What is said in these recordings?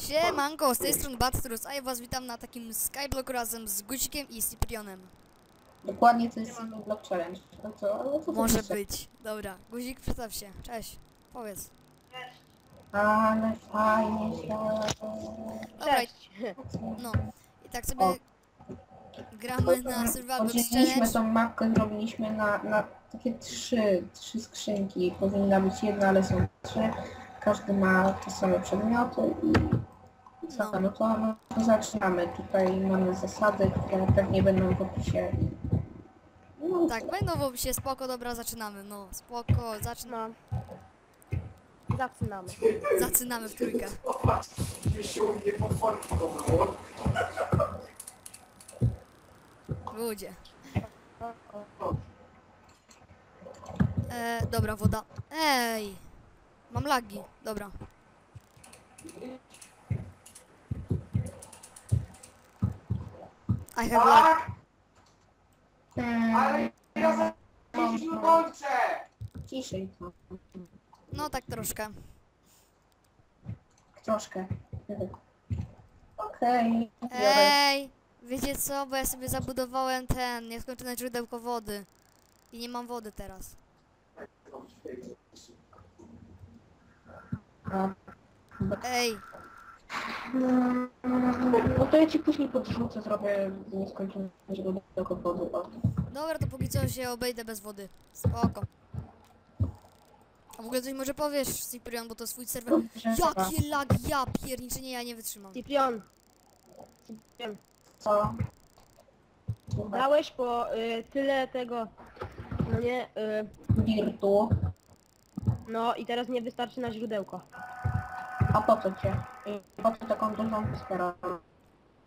Siemanko, z tej strony Battrus, a ja was witam na takim Skyblock razem z Guzikiem i Cyprionem. Dokładnie to jest single block challenge. To co? Ale co to Może pisze? być. Dobra, Guzik, przedstaw się. Cześć. Powiedz. Ale fajnie się. Dobra, i- no. I tak sobie O. gramy na Survival Challenge. tą mapkę, zrobiliśmy na, na takie trzy, trzy skrzynki. Powinna być jedna, ale są trzy. Każdy ma te same przedmioty i co, No. no to, no to zaczynamy. Tutaj mamy zasady, które pewnie będą w opisie. No, Tak, będą w opisie, spoko, dobra, zaczynamy. No, spoko, zacznę, No. Zaczynamy. zaczynamy w trójkę. Ludzie. E, dobra, woda. Ej! Mam lagi, dobra. I have lag. Hmm, Ale ciszej to. No tak troszkę. Troszkę. Okej. biorę. Ej! Wiecie co? Bo ja sobie zabudowałem ten nieskończone źródełko wody. I nie mam wody teraz. Ej! No to ja ci później podrzucę, zrobię nieskończone źródełko wody. O. Dobra, to póki co się obejdę bez wody. Spoko. A w ogóle coś może powiesz, Cyprian, bo to swój serwer. Jakie lagi, ja pierniczę, nie, ja nie wytrzymam. Cyprian. Cyprian. Co? Dałeś po y, tyle tego. No nie. Y, no i teraz nie wystarczy na źródełko. A po co cię? Po co taką dużą sferę?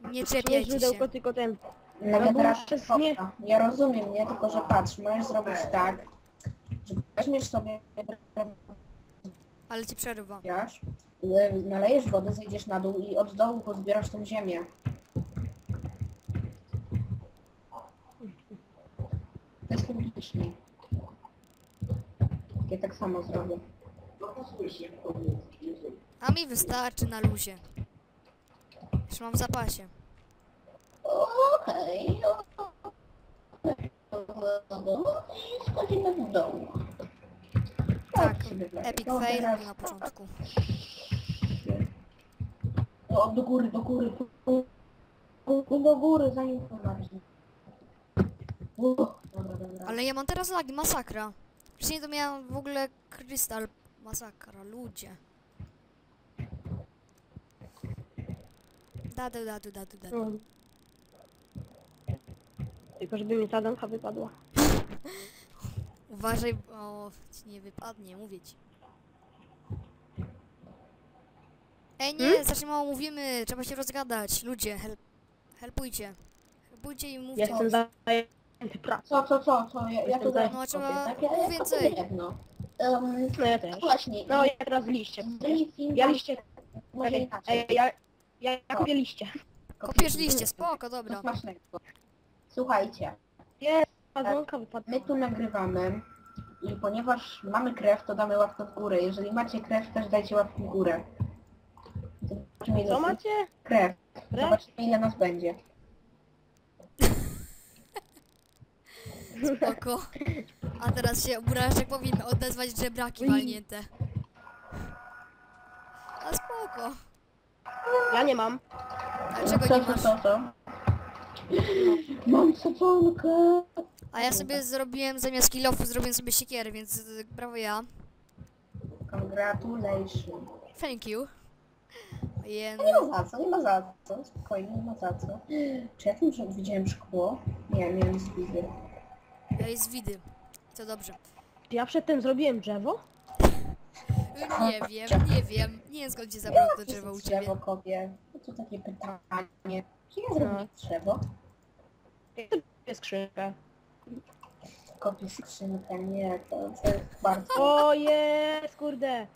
Nie Nie czepiajcie źródełko, się. tylko ten. No bo przez foka. nie- Ja rozumiem, nie? Tylko, że patrz, możesz zrobić tak, że weźmiesz sobie Ale ci przerywam. Wiesz, y, nalejesz wodę, zejdziesz na dół i od dołu pozbierasz tą ziemię. To jest logicznie. Ja tak samo zrobię. A mi wystarczy na luzie. Już mam w zapasie. Okej. I schodzimy do dołu. Tak, wleję. epic fail na początku. O, do góry, do góry. Do góry, zanim to. Ale ja mam teraz lagi, masakra. Wcześniej to miałem w ogóle krystal. Masakra, ludzie. Dadu, dadu, dadu, dadu. No. Tylko żeby mi ta damka wypadła. Uważaj, o, ci nie wypadnie, mówię ci. Ej, nie, za mało mówimy, trzeba się rozgadać. Ludzie, help, helpujcie. Helpujcie i mówcie. Jestem zajęty pracą. Co, co, co, co? Ja, ja Jestem tutaj No, robię, trzeba tak? Ja, więcej. jedno. Um, No ja też. właśnie. No ja teraz liście. briefing, Ja liście. Może Ej, inaczej. ej, ja, ja, ja kupię liście. Kopiesz liście, spoko, Do dobra. smacznego. Słuchajcie, Jest, wypadła. my tu nagrywamy i ponieważ mamy krew, to damy łapkę w górę. Jeżeli macie krew, też dajcie łapkę w górę. Zobaczymy, ile Co macie? Krew. Krew? Zobaczymy ile nas będzie. Spoko. A teraz się obrażasz, jak powinny odezwać żebraki walnięte. A spoko. Ja nie mam. A czego co, nie co, masz? co, co? Mam saponkę. A ja sobie zrobiłem, zamiast kilofu zrobiłem sobie siekierę, więc y, brawo ja. Congratulations. Thank you. Jen... Nie ma za co, nie ma za co. Spokojnie, nie ma za co. Czy ja tym, że widziałem szkło? Nie, miałem zwidy. Ej, z widy. To dobrze. Czy ja przedtem zrobiłem drzewo? Nie wiem, nie wiem. Nie cię zabrał to drzewo u ciebie. Drzewo kopię. No to takie pytanie. Czy ja zrobię drzewo? Ja zrobię skrzynkę. Kopię skrzynkę, nie, to, to jest bardzo... O jest, kurde.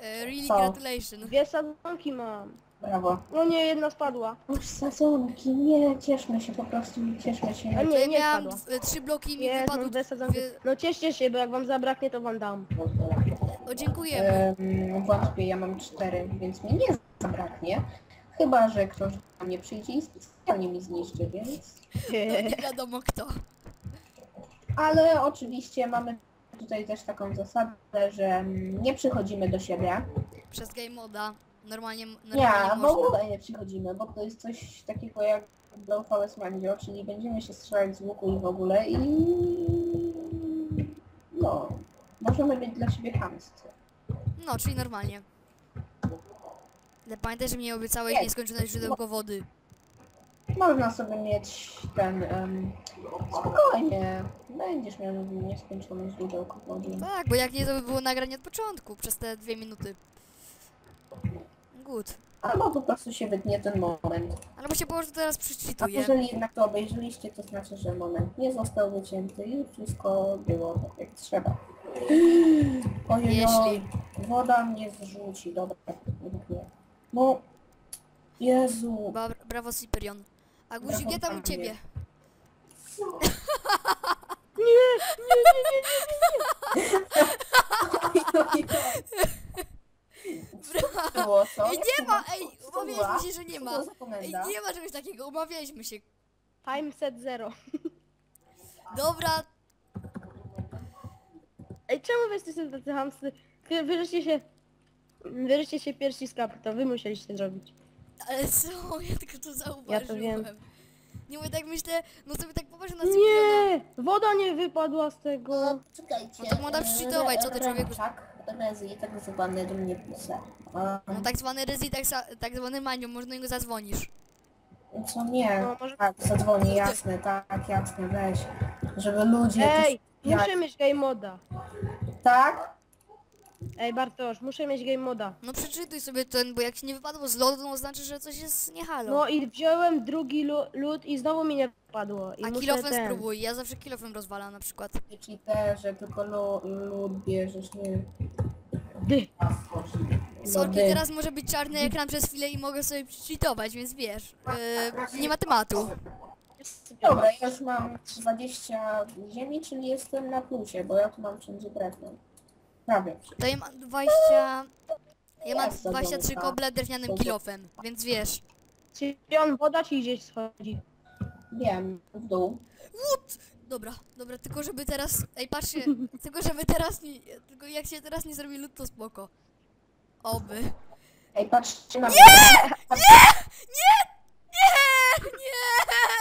E, really Co? gratulation. Dwie sadzonki mam. Brawo. No nie, jedna spadła. Już sadzonki, nie, cieszmy się po prostu, cieszmy się. A nie, ja nie miałam spadła. trzy bloki i mi Jest, mam dwie sadzonki. dwie... No cieszcie się, bo jak wam zabraknie, to wam dam. O, dziękujemy. Em, wątpię, ja mam cztery, więc mi nie zabraknie. Chyba, że ktoś do mnie przyjdzie i specjalnie mi zniszczy, więc... No, nie wiadomo kto. Ale oczywiście mamy tutaj też taką zasadę, że mm, nie przychodzimy do siebie. Przez game moda. Normalnie, Nie, normalnie w można. ogóle nie przychodzimy, bo to jest coś takiego jak Blow VS Mandio, czyli będziemy się strzelać z łuku i w ogóle i... No, możemy być dla siebie chamscy. No, czyli normalnie. Ale pamiętaj, że mnie obiecałeś Nie. nieskończone źródełko wody. Można sobie mieć ten... em, spokojnie, będziesz miał nieskończone źródełko wody. Tak, bo jak nie, to by było nagranie od początku, przez te dwie minuty. Good. Albo po prostu się wytnie ten moment. Ale bo się po prostu teraz A przeczytuję. jeżeli jednak to obejrzeliście, to znaczy, że moment nie został wycięty i wszystko było tak jak trzeba. Ojej, Jeśli. woda mnie zrzuci, dobra. No, Jezu. Ba brawo, Cyprian. A guzik, gdzie tam u ciebie? Było co? Ej, nie ma! Ej, umawialiśmy się, że nie ma. Ej, nie ma czegoś takiego, umawialiśmy się. Time set zero. Dobra, Ej, czemu wy jesteście tacy hamscy? Wy wyżeście się... Wyżeście się pierwsi z kapy, to wy musieliście zrobić. ale co? Ja tylko to zauważyłem. wiem. Nie mówię tak myślę, no sobie tak popatrzę na. Nie! Woda nie wypadła z tego. No, czekajcie. No to można przeczytować, co ty człowieku- Tak, Rezy, tak zwany do mnie pisze. A, No tak zwany rezi, tak, sa- tak zwany maniu, można niego zadzwonisz. Co nie? No, może- Tak, zadzwoni, jasne, tak, jasne, weź. Żeby ludzie... Ej, muszę mieć game moda. Tak? Ej Bartosz, muszę mieć game moda. No przeczytuj sobie ten, bo jak ci nie wypadło z lodu, to znaczy, że coś jest nie halo. No i wziąłem drugi lu- lód i znowu mi nie padło. I A muszę kilofem ten... spróbuj, ja zawsze kilofem rozwalam na przykład. Czyli te, że tylko lu- lód bierzesz, nie... Dy. Sorki, Lody. teraz może być czarny ekran przez chwilę i mogę sobie przeczytować, więc wiesz, yy, nie ma tematu. Dobra, ja już mam 20 ziemi, czyli jestem na plusie, bo ja tu mam wszędzie drewno. Prawie. To ja mam 20... Ja mam Jest 23 zadumka. koble drewnianym Dobra. kilofem, więc wiesz. Czy on woda ci gdzieś schodzi? Wiem, w dół. What? Dobra, dobra, tylko żeby teraz... Ej, patrzcie, tylko żeby teraz nie... Tylko jak się teraz nie zrobi lód, to spoko. Oby. Ej, patrzcie na mnie. Nie! Nie! Nie!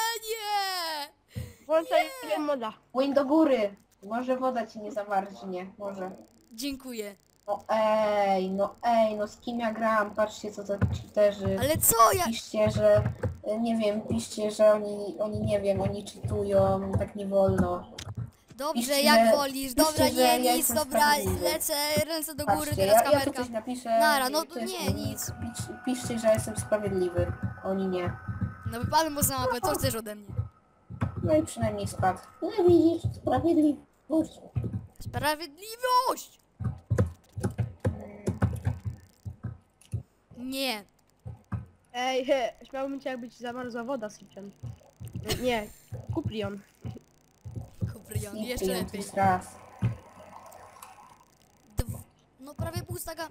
Włączaj game moda. Płyń do góry. Może woda ci nie zamarznie, może. Dziękuję. No ej, no ej, no z kim ja gram? Patrzcie co za cheaterzy. Ale co ja... Piszcie, że, e, nie wiem, piszcie, że oni, oni nie wiem, oni czytują, tak nie wolno. Dobrze, Piszcie, jak wolisz. Dobra, nie, ja nic, dobra, lecę, ręce do góry, Patrzcie, teraz ja, ja tu kamerka. coś napiszę. Nara, no to jest nie, nic. nic. Pisz, piszcie, że jestem sprawiedliwy. Oni nie. No wypadłem mu za mapę, co chcesz ode mnie? No i przynajmniej spadł. No widzisz, sprawiedliwość. Sprawiedliwość! Nie. Ej, he, śmiałbym cię jakby ci zamarzła woda, Sypian. Nie, Kuprion. Kuprion, jeszcze lepiej. raz. Dw- No prawie pół staka.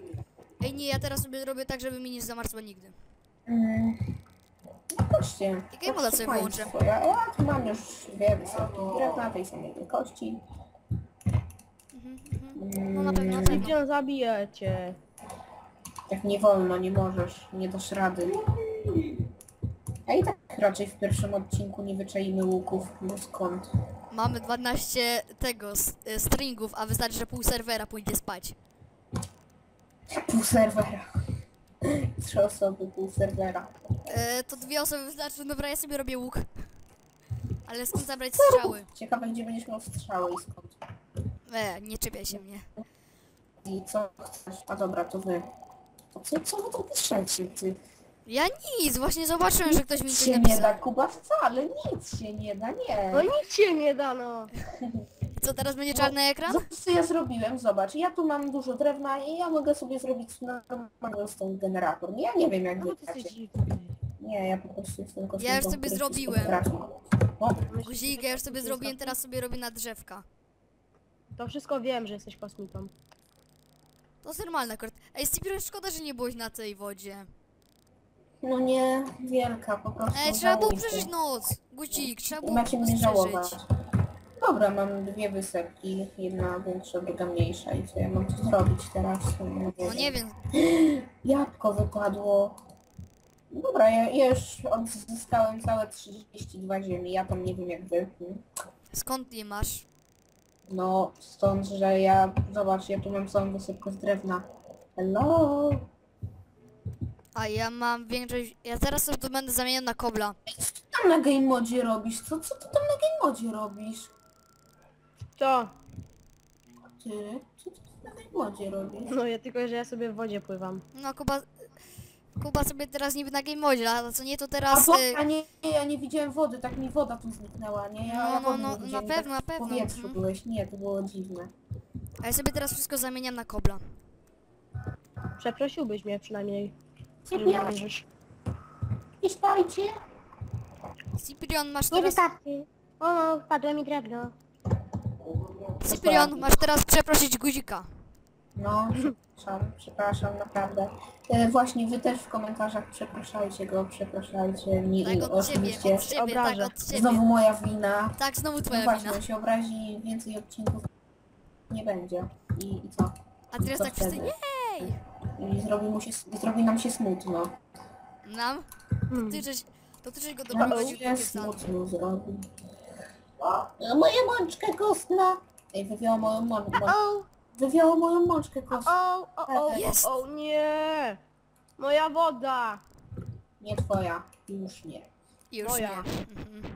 Ej nie, ja teraz sobie robię tak, żeby mi nie zamarzło nigdy. Mm. No Patrzcie. Jakie moda sobie państwo, wyłączę? Ja, ja tu mam już dwie wysokie drewna tej samej wielkości. Mhm, mhm. No na pewno, na Mm. pewno. Sypian zabije cię. Tak nie wolno, nie możesz, nie dasz rady. A i tak raczej w pierwszym odcinku nie wyczaimy łuków, bo skąd? Mamy 12 tego, s- e, stringów, a wystarczy, że pół serwera pójdzie spać. Pół serwera. Trzy osoby, pół serwera. E, to dwie osoby wystarczy, dobra, ja sobie robię łuk. Ale skąd zabrać strzały? Ciekawe, gdzie będziesz miał strzały i skąd. E, nie czepiaj się mnie. I co chcesz? A dobra, to wy. To co, co wy to piszecie, ty? Ja nic, właśnie zobaczyłem, że ktoś mi Nic coś się nie napisał. da, Kuba, wcale nic się nie da, nie. No nic się nie da, no. Co, teraz będzie czarny ekran? Zobacz, co ja zrobiłem, zobacz, ja tu mam dużo drewna i ja mogę sobie zrobić normalny stąd generator. Ja nie wiem jak No wy bo ty jesteś gracie. dziwny. Nie, ja po prostu jestem kosmitą, Ja już sobie który wszystko zrobiłem. potrafi. O, Guzik, ja już sobie zrobiłem, teraz sobie robię na drzewka. To wszystko wiem, że jesteś kosmitą. To jest normalne akurat. Ej, Cyprian, szkoda, że nie byłeś na tej wodzie. No nie, wielka, po prostu Ej, trzeba było żałuję. przeżyć noc. Guzik, trzeba I było macie mnie żałować. Dobra, mam dwie wysepki, jedna większa, druga mniejsza i co ja mam tu zrobić teraz? No nie wiem, Jabłko wypadło. Dobra, ja, ja już odzyskałem całe 32 ziemi, ja tam nie wiem jak wy. skąd je masz? No, stąd, że ja, zobacz, ja tu mam całą wysypkę z drewna. Hello! A ja mam większość... Ja teraz to będę zamieniał na kobla. Co ty tam na game modzie robisz? Co, co ty tam na game modzie robisz? Co? Ty, co ty tam na game modzie robisz? No ja tylko, że ja sobie w wodzie pływam. No Kuba... Kuba sobie teraz niby na game modzie, a co nie to A teraz... bo, y, a nie, nie, ja nie widziałem wody, tak mi woda tu zniknęła, nie? Ja, No, ja no, no, nie na widziałem, pewno, tak na pewno, W powietrzu mhm. byłeś, nie, to było dziwne. A ja sobie teraz wszystko zamieniam na kobla. Przeprosiłbyś mnie przynajmniej. nie możesz. Witajcie! Cyprian, masz Nie teraz... wystarczy. O no, wpadło mi drewno. Cyprian, masz teraz przeprosić guzika. No, przepraszam, przepraszam, naprawdę. E, właśnie, wy też w komentarzach przepraszajcie go, przepraszajcie. Nie, Tak od ciebie, oczywiście, od ciebie, tak obrażę. od ciebie. znowu moja wina. Tak, znowu No twoja właśnie, wina. on się obrazi, więcej odcinków nie będzie. I, i co? A teraz co tak wszyscy, wtedy? jej! I zrobi, mu się, i zrobi nam się smutno. Nam? Hmm. Ty żeś... To ty żeś go Nam doprowadził do się smutno zrobi. A moja mączka kostna! Ej, wywiała moją mączkę. O, Wywiała moją mączkę kostną. o, o, o, Jest. o, nie! Moja woda! Nie twoja, już nie. Już Moja. nie. Mhm.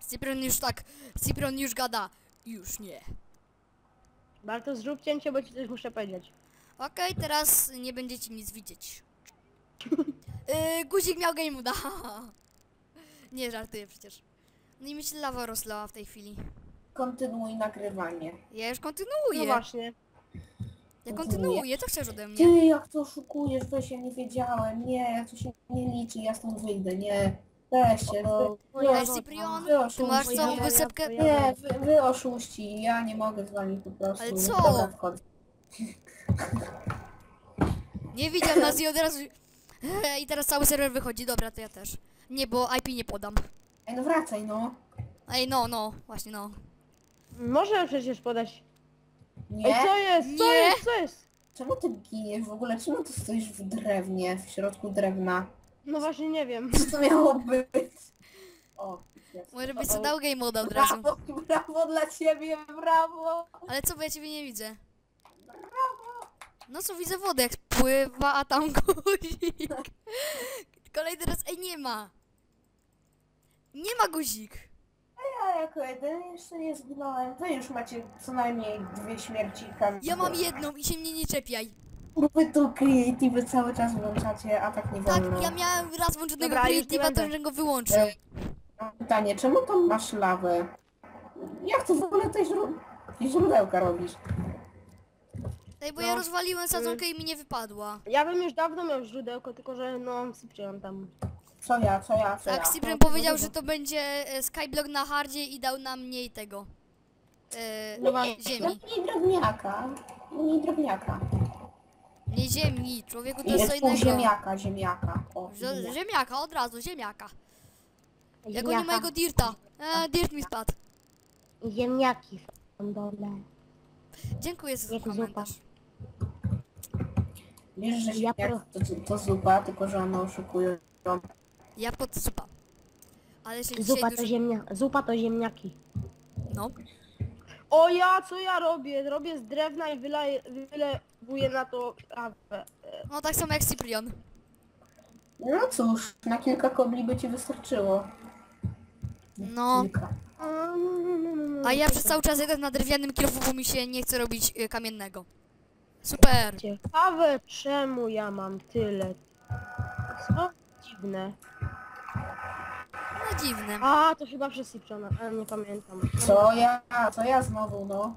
Cyprian już tak... Cyprian już gada. Już nie. Barto, zrób cięcie, bo ci coś muszę powiedzieć. Okej, teraz nie będziecie nic widzieć. Yy, guzik miał game mooda. Nie żartuję przecież. No i mi się lawa rozlała w tej chwili. Kontynuuj nagrywanie. Ja już No kontynuuję. właśnie. ja kontynuuję. Co chcesz ode mnie? Ty, jak to oszukujesz, weź, ja nie wiedziałem. Nie, to się nie liczy, ja stąd wyjdę, nie. Weźcie, no. Moja Ej, Wy ty masz oszuści. całą wysepkę... Nie, wy, wy oszuści, ja nie mogę z wami po prostu. Ale co? Dobra, wchodzę. Nie widział nas i od razu... I teraz cały serwer wychodzi. Dobra, to ja też. Nie, bo IP nie podam. Ej, no wracaj, no. Ej, no, no. Właśnie, no. Może przecież podać. Ej, Nie? co jest? Co Nie. jest? Co jest? Czemu ty giniesz w ogóle? Czemu ty stoisz w drewnie, w środku drewna? No właśnie nie wiem. Co to miało być? O, jest. Może byś O, o. co dał game moda od razu. Brawo, brawo dla ciebie, brawo! Ale co, bo ja ciebie nie widzę. No co, widzę wodę jak pływa, a tam guzik. Kolejny raz, ej, nie ma. Nie ma guzik. Ja jako jeden jeszcze nie zginąłem. Wy już macie co najmniej dwie śmierci każdy. Ja mam jedną i się mnie nie czepiaj. Wy tu creative cały czas włączacie, a tak nie Tak, wolno. ja miałem raz włączonego Dobra, już nie creative'a, to będę. żebym go wyłączył. E, Mam pytanie, czemu tam masz lawę? Jak ty w ogóle te źró- źródełka robisz? Ej, bo no. ja rozwaliłem sadzonkę i mi nie wypadła. Ja bym już dawno miał źródełko, tylko że no sypiam tam. Co ja, co ja, co Tak, ja? No, powiedział, dobra. że to będzie e, skyblock na hardzie i dał nam mniej tego. E, No właśnie. ziemi. Mniej drewniaka. Mniej drewniaka. Nie ziemi, człowieku to jest co jest pół innego. ziemniaka, ziemniaka. O, Zie- ziemniaka. Ziemniaka, od razu, ziemniaka. Jak nie Ziemniaka. mojego dirta. E, dirt mi spadł. Ziemniaki są dobre. Dziękuję za Jak komentarz. Wiesz, że Ja ziemniak to, to zupa, tylko że one oszukują. Ja pod zupa. Ale się dzisiaj Zupa to, dużo... ziemnia... Zupa to ziemniaki. No. O ja, co ja robię? Robię z drewna i wyleję, wylewuję na to trawę. No tak samo jak Cyprian. No cóż, na kilka kobli by ci wystarczyło. No. Kilka. A ja przez cały czas jedę na drewnianym kierowcu, bo mi się nie chce robić y, kamiennego. Super. Ciekawe czemu ja mam tyle. Co? Dziwne. No dziwne. A, to chyba przez Cyprona, ale nie pamiętam. Co ja, co ja znowu, no?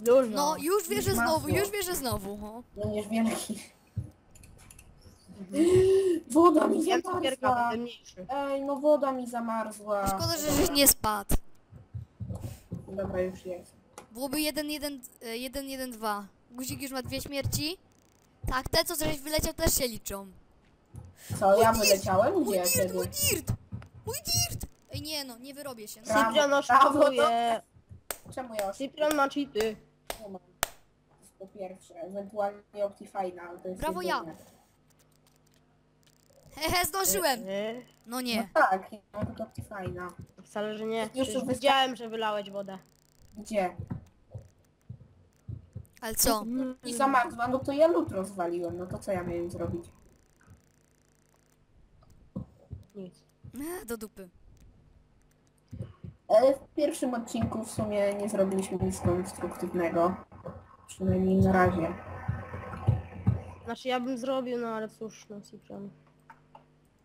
Dużo. No już wierzę Masło. znowu, już wierzę znowu. O. Będziesz wielki. Woda mi cukierka, zamarzła. będę mniejszy. Ej, no woda mi zamarzła. Szkoda, że żeś nie spadł. Dobra, już jest. Byłoby 1, 1, 1, 1, 2. Guzik już ma dwie śmierci. Tak, te co żeś wyleciał też się liczą. Co, ja Mój dirt! wyleciałem? Mój Gdzie, dirt, kiedy? mój dirt! Mój dirt! Ej nie no, nie wyrobię się. No. Brawo, Cyprian brawo, oszukuje. Czemu ja Cyprian ma cheaty. Po pierwsze, ewentualnie Optifine'a, ale to jest Brawo, jedyne. Hehe, zdążyłem! Nie, No No nie. tak, ja mam tylko Optifine'a. wcale, że nie. Już Już tu wysta- widziałem, że wylałeś wodę. Gdzie? Ale co? I za no to ja lód rozwaliłem, no to co ja miałem zrobić? Nic. Ech, Do dupy. Ale w pierwszym odcinku w sumie nie zrobiliśmy nic konstruktywnego. Przynajmniej na razie. Znaczy ja bym zrobił, no ale cóż, no Cyprian.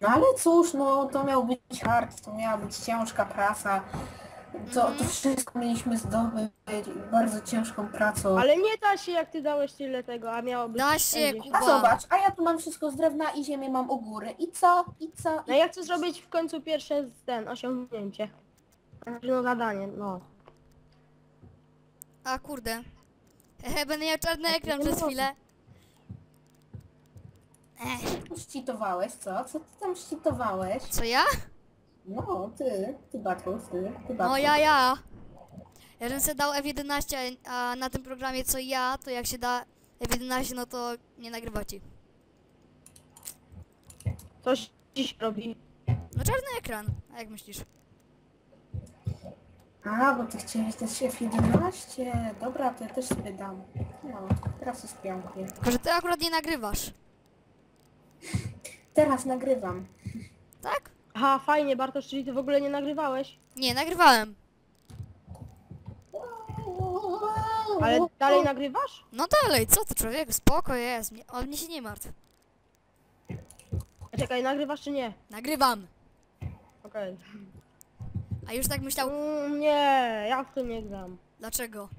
No ale cóż, no to miał być hard, to miała być ciężka praca. To, to wszystko mieliśmy zdobyć bardzo ciężką pracą. Ale nie da się jak ty dałeś tyle tego, a miało być... Da się, 50. Kuba. A zobacz, a ja tu mam wszystko z drewna i ziemię mam u góry. I co? I co? No ja chcę zrobić w końcu pierwsze z- ten osiągnięcie. Znaczy no zadanie, no. A kurde. Hehe, będę miał czarny ekran przez chwilę. Ech, Ścitowałeś, co? Co ty tam ścitowałeś? co ja? No, ty, ty Batrus, ty, ty No Batrus. ja, ja. Ja bym sobie dał F11, a na tym programie co ja, to jak się da F11, no to nie nagrywacie. Coś dziś robi. No czarny ekran, a jak myślisz? A, bo ty chciałeś też F11. Dobra, to ja też sobie dam. No, teraz jest pięknie. Tylko, że ty akurat nie nagrywasz. Teraz nagrywam. Tak? Aha, fajnie Bartosz, czyli ty w ogóle nie nagrywałeś. Nie, nagrywałem. Ale dalej nagrywasz? No dalej, co ty człowieku, spoko jest, mnie- o mnie się nie martw. Czekaj, nagrywasz czy nie? Nagrywam. Okej. A już tak myślał, Mm, nie, ja w to nie gram. dlaczego?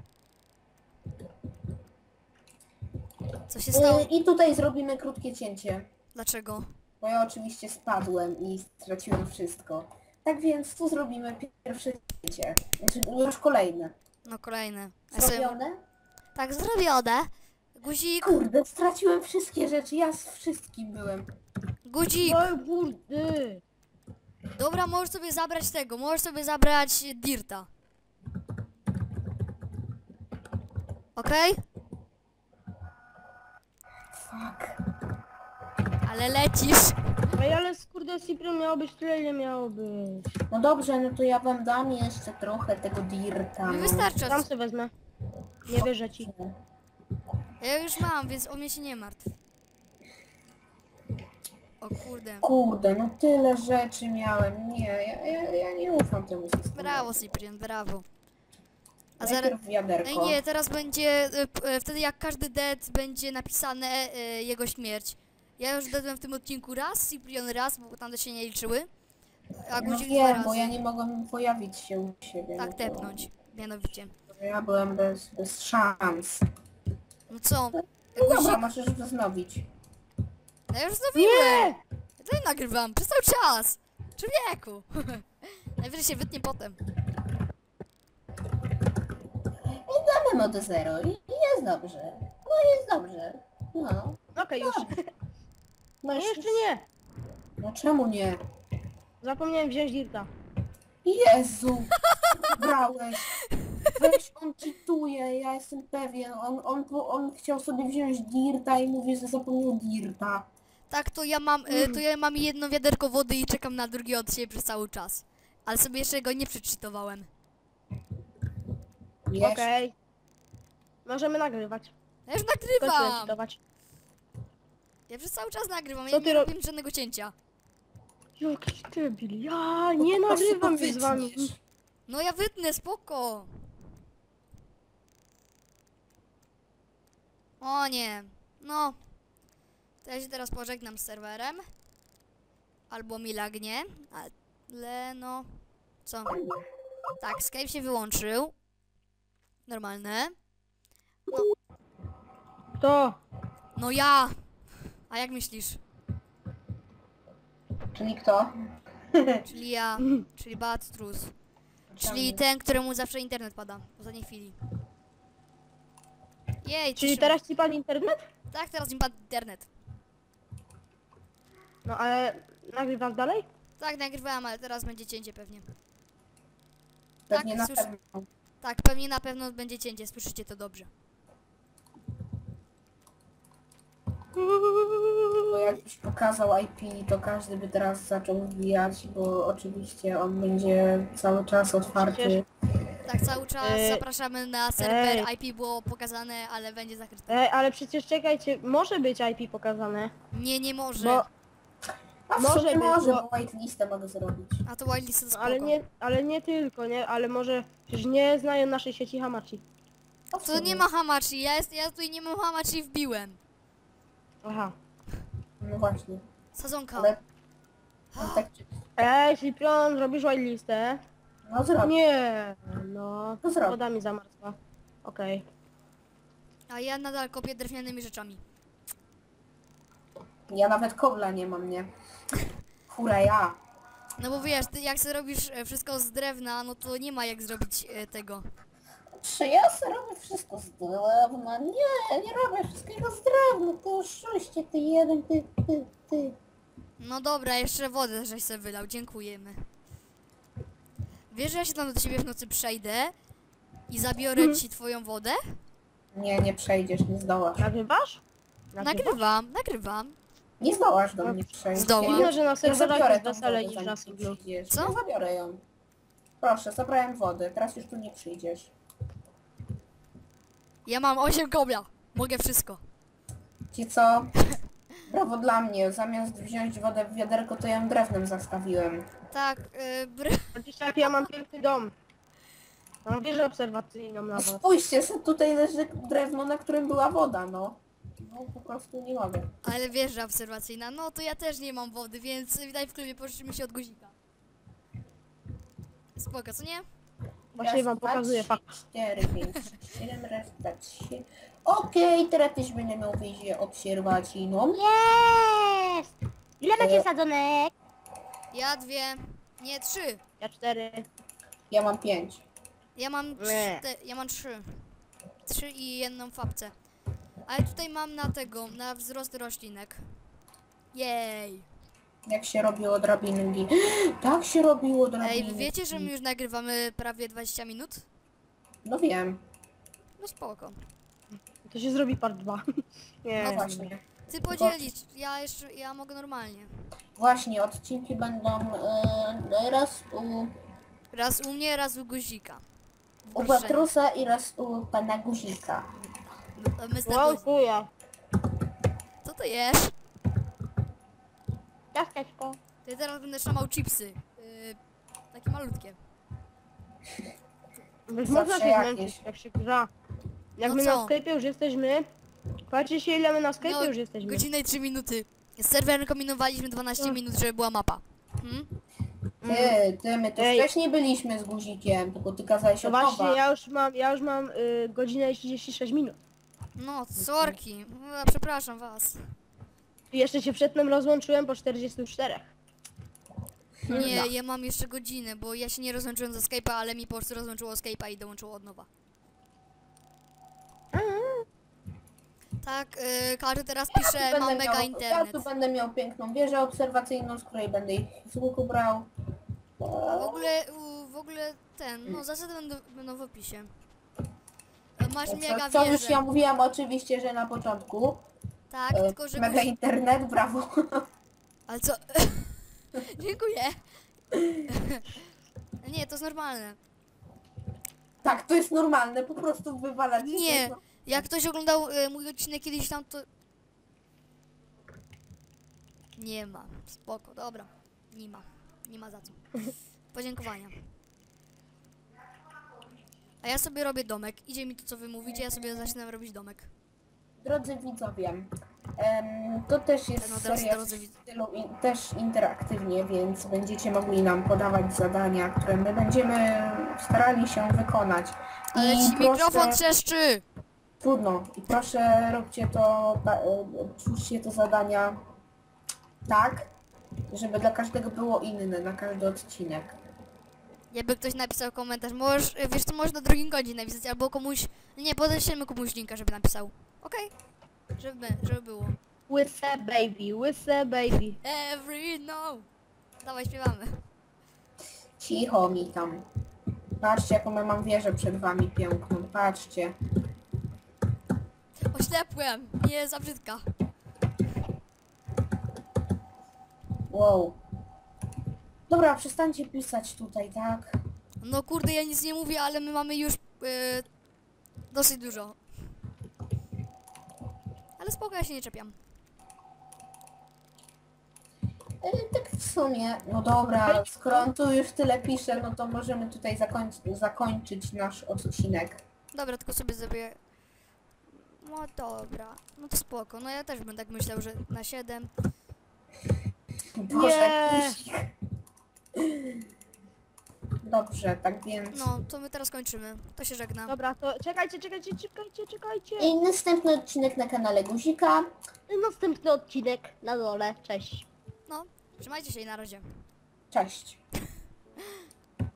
Co się stało? Y, I tutaj zrobimy krótkie cięcie. Dlaczego? Bo ja oczywiście spadłem i straciłem wszystko. Tak więc tu zrobimy pierwsze cięcie. Znaczy, już kolejne. No kolejne. Sobie- Zrobione? Tak, zrobione. Guzik, Kurde, straciłem wszystkie rzeczy. Ja z wszystkim byłem. guzik. Kurde. Dobra, możesz sobie zabrać tego, możesz sobie zabrać Dirta. Okej? Fuck. Ale lecisz. Ej, ale skurde Cyprian miało być tyle, ile miało być. No dobrze, no to ja wam dam jeszcze trochę tego dirta. Mi no. wystarczy. Tam sobie wezmę. Nie wierzę ci. Ja już mam, więc o mnie się nie martw. O kurde. Kurde, no tyle rzeczy miałem. Nie, ja, ja, ja nie ufam temu systemowi. Brawo, Cyprian, brawo. A zaraz... Wiaderko. Ej nie, teraz będzie, y, y, wtedy jak każdy dead będzie napisane y, jego śmierć. Ja już deadłem w tym odcinku raz, Cyprian raz, bo tamte się nie liczyły. A no guzik dwa wiem, razy. bo ja nie mogłem pojawić się u siebie. Tak no to- tepnąć, mianowicie. Ja byłem bez, bez szans. No co? No Guzik, dobra, możesz wznowić. ja już! Ja tutaj nagrywam, przez cały czas! Człowieku! Najwyżej się wytnie potem. I damy modę zero i, i jest dobrze. No jest dobrze. No. Okej, już. No Nie, jeszcze nie. No czemu nie? Zapomniałem wziąć Dirta. Jezu! Brałeś. Weź, on czytuje, ja jestem pewien. On, on, on chciał sobie wziąć Dirta i mówi, że zapomniał Dirta. Tak, to ja mam, y, to ja mam jedno wiaderko wody i czekam na drugie od siebie przez cały czas. Ale sobie jeszcze go nie przeczytowałem. Wiesz? Okej. Możemy nagrywać. Ja już nagrywam! Ja przez cały czas nagrywam, Co ja ty nie ro- robię żadnego cięcia. Jakiś debil. Ja nie Po prostu nagrywam już z wami. No ja wytnę, spoko. O nie, no. To ja się teraz pożegnam z serwerem. Albo mi lagnie, ale no... Co? Tak, Skype się wyłączył. Normalne. To. No ja! A jak myślisz? Czyli kto? Czyli ja, czyli Badstrus. Czyli ten, któremu zawsze internet pada w ostatniej chwili. Jej, Czyli teraz ci pan internet? Tak, teraz mi padł internet. No ale nagrywasz dalej? Tak, nagrywałem, ale teraz będzie cięcie pewnie. Pewnie na Tak, słyszę. pewno. Tak, pewnie na pewno będzie cięcie, słyszycie to dobrze. Bo jakbyś pokazał IP, to każdy by teraz zaczął wbijać, bo oczywiście on będzie cały czas otwarty. Tak, cały czas Ej. zapraszamy na serwer, Ej. IP było pokazane, ale będzie zakryte. Ej, ale przecież czekajcie, może być IP pokazane. Nie, nie może. Bo, A Może sumie być, może, bo- bo whitelistę mogę zrobić. A to whitelist to spoko. ale nie, ale nie tylko, nie? Ale może przecież nie znają naszej sieci Hamachi. To nie ma hamachi, ja, jest, ja tutaj nie mam hamachi wbiłem. Aha. No właśnie, Sadzonka. ale... on tak... Ej, Cyprian, robisz whitelistę? No zrobię. Nie, no. To zrobię. Woda mi zamarzła. Okej. A ja nadal kopię drewnianymi rzeczami. Ja nawet kobla nie mam, nie? Hura ja. No bo wiesz, ty jak sobie robisz e, wszystko z drewna, no to nie ma jak zrobić e, tego. Czy ja sobie robię wszystko z drewna? Nie, nie robię wszystkiego z drewna. Ty oszuście, ty jeden, ty, ty, ty. No dobra, jeszcze wodę żeś sobie wylał, dziękujemy. Wiesz, że ja się tam do ciebie w nocy przejdę i zabiorę ci twoją wodę? Nie, nie przejdziesz, nie zdołasz. Nagrywasz? Nagrywasz? Nagrywam, nagrywam. Nie zdołasz do mnie przejść. Zdołam. Dziwne, że na Ja serwerach zabiorę jest tą weselej wodę, niż zanim na. Co? No zabiorę ją. Proszę, zabrałem wodę, teraz już tu nie przyjdziesz. Ja mam 8 kobla. Mogę wszystko. Ci co? Brawo dla mnie, zamiast wziąć wodę w wiaderko, to ja ją drewnem zastawiłem. Tak, yy, br... Jak ja mam piękny dom. Mam wieżę obserwacyjną No nawet. spójrzcie, se- tutaj leży drewno, na którym była woda, no. No po prostu nie mogę. ale wieża obserwacyjna. No to ja też nie mam wody, więc witaj w klubie, pożyczymy się od guzika. Spoko, co nie? Właśnie wam pokazuję fakt. 4, 5, 7, raz, dwa, trzy. Okej, teraz też będę miał wizję obserwacyjną. Jest! Ile macie sadzonek? Ja dwie, nie trzy. Ja cztery. Ja mam 5. Ja mam Nie. czte... ja mam trzy. Trzy i jedną fabce. Ale tutaj mam na tego, na wzrost roślinek. Jej. Jak się robiło drabinki. Tak się robiło drabinki. Ej, wiecie, że my już nagrywamy prawie 20 minut? No wiem, No spoko. To się zrobi part 2. Nie. no właśnie. Ty podzielisz, ja jeszcze, ja mogę normalnie. Właśnie, odcinki będą e, raz u, Raz u mnie, raz u guzika. W u. Patrusa i raz u pana Guzika. Mr. Wow, Guzik. kuja. Co to jest? Ciasteczko. Ja teraz będę szamał chipsy. Yy, takie malutkie. Być można się jakieś. zmęczyć, jak się gra. Jak No my co? na Skype'ie już jesteśmy. Patrzcie się ile my na Skype'ie No, już jesteśmy. Godzinę i 3 minuty. Z serwerem kombinowaliśmy 12 No. minut, żeby była mapa. Hmm? Ty, ty, my tu Ej. wcześniej byliśmy z Guzikiem, tylko ty kazałeś To od właśnie ja już mam, ja już mam y, godzinę i 36 minut. No, sorki. No, przepraszam was. Jeszcze się przedtem rozłączyłem po 44. Nie, ja mam jeszcze godzinę, bo ja się nie rozłączyłem ze Skype'a, ale mi po prostu rozłączyło Skype'a i dołączyło od nowa. Tak, yy, każdy teraz pisze, mam mega miał, Ja internet. tu będę miał piękną wieżę obserwacyjną, z której będę ich z łuku brał. W ogóle, u, w ogóle ten, no zasady będą, będą w opisie. E, Masz mega Co, co już wieżę. ja mówiłam oczywiście, że na początku. Tak, E, tylko że... Mega internet, brawo. Ale co? Dziękuję. Nie, to jest normalne. Tak, to jest normalne, po prostu wywalać. Nie, jak ktoś oglądał e, mój odcinek kiedyś tam, to... Nie ma. Spoko, dobra. Nie ma. Nie ma za co. Podziękowania. A ja sobie robię domek. Idzie mi to, co wy mówicie, ja sobie zaczynam robić domek. Drodzy widzowie, em, to też jest No teraz, seria w drodzy stylu in, też interaktywnie, więc będziecie mogli nam podawać zadania, które my będziemy starali się wykonać. Ale ci mikrofon trzeszczy! Trudno. I proszę róbcie to, ta- e, twórzcie te zadania tak, żeby dla każdego było inne, na każdy odcinek. Jakby ktoś napisał komentarz, możesz, wiesz co, możesz na drugim koncie napisać, albo komuś, nie, podeślemy komuś linka, żeby napisał. Okej, żeby, żeby było. Łyse baby, łyse baby. Every no. Dawaj, śpiewamy. Cicho mi tam. Patrzcie, jaką ja mam wieżę przed wami piękną. Patrzcie. Oślepłem, nie, za brzydka. Wow. Dobra, przestańcie pisać tutaj, tak? No kurde, ja nic nie mówię, ale my mamy już y, dosyć dużo. Ale spoko, ja się nie czepiam. E, tak w sumie, no dobra, skoro on tu już tyle pisze, no to możemy tutaj zakończyć, zakończyć nasz odcinek. Dobra, tylko sobie zrobię... No dobra, no to spoko. No ja też bym tak myślał, że na 7. Boże, Nie. Dobrze, tak więc... No, to my teraz kończymy. To się żegna. Dobra, to czekajcie, czekajcie, czekajcie, czekajcie. I następny odcinek na kanale Guzika. Następny odcinek na dole, cześć. No, trzymajcie się i na razie. Cześć.